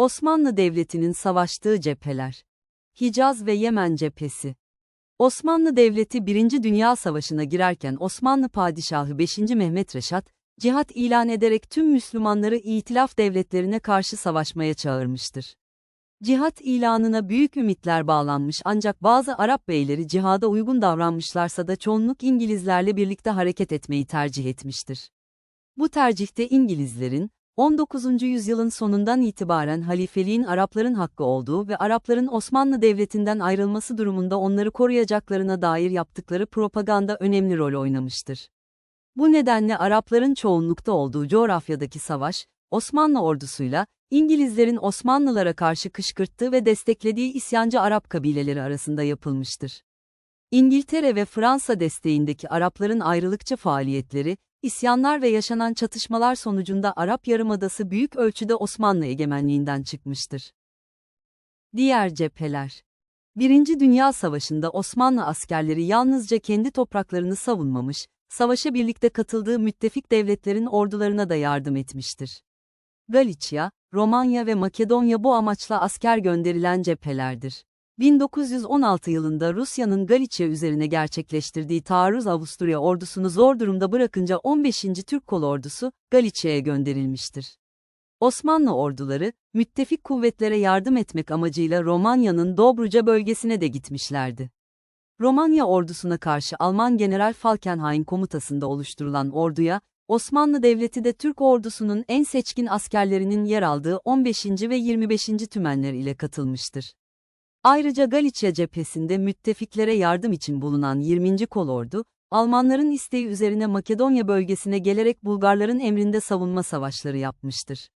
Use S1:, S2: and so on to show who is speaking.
S1: Osmanlı Devleti'nin savaştığı cepheler. Hicaz ve Yemen cephesi. Osmanlı Devleti 1. Dünya Savaşı'na girerken Osmanlı Padişahı 5. Mehmet Reşat, cihat ilan ederek tüm Müslümanları itilaf devletlerine karşı savaşmaya çağırmıştır. Cihat ilanına büyük ümitler bağlanmış ancak bazı Arap beyleri cihada uygun davranmışlarsa da çoğunluk İngilizlerle birlikte hareket etmeyi tercih etmiştir. Bu tercihte İngilizlerin, 19. yüzyılın sonundan itibaren halifeliğin Arapların hakkı olduğu ve Arapların Osmanlı Devleti'nden ayrılması durumunda onları koruyacaklarına dair yaptıkları propaganda önemli rol oynamıştır. Bu nedenle Arapların çoğunlukta olduğu coğrafyadaki savaş, Osmanlı ordusuyla, İngilizlerin Osmanlılara karşı kışkırttığı ve desteklediği isyancı Arap kabileleri arasında yapılmıştır. İngiltere ve Fransa desteğindeki Arapların ayrılıkçı faaliyetleri, isyanlar ve yaşanan çatışmalar sonucunda Arap Yarımadası büyük ölçüde Osmanlı egemenliğinden çıkmıştır. Diğer cepheler Birinci Dünya Savaşı'nda Osmanlı askerleri yalnızca kendi topraklarını savunmamış, savaşa birlikte katıldığı müttefik devletlerin ordularına da yardım etmiştir. Galicia, Romanya ve Makedonya bu amaçla asker gönderilen cephelerdir. 1916 yılında Rusya'nın Galicia üzerine gerçekleştirdiği taarruz Avusturya ordusunu zor durumda bırakınca 15. Türk kolordusu, Galicia'ya gönderilmiştir. Osmanlı orduları, müttefik kuvvetlere yardım etmek amacıyla Romanya'nın Dobruca bölgesine de gitmişlerdi. Romanya ordusuna karşı Alman General Falkenhayn komutasında oluşturulan orduya, Osmanlı Devleti de Türk ordusunun en seçkin askerlerinin yer aldığı 15. ve 25. tümenler ile katılmıştır. Ayrıca Galicia cephesinde müttefiklere yardım için bulunan 20. kolordu, Almanların isteği üzerine Makedonya bölgesine gelerek Bulgarların emrinde savunma savaşları yapmıştır.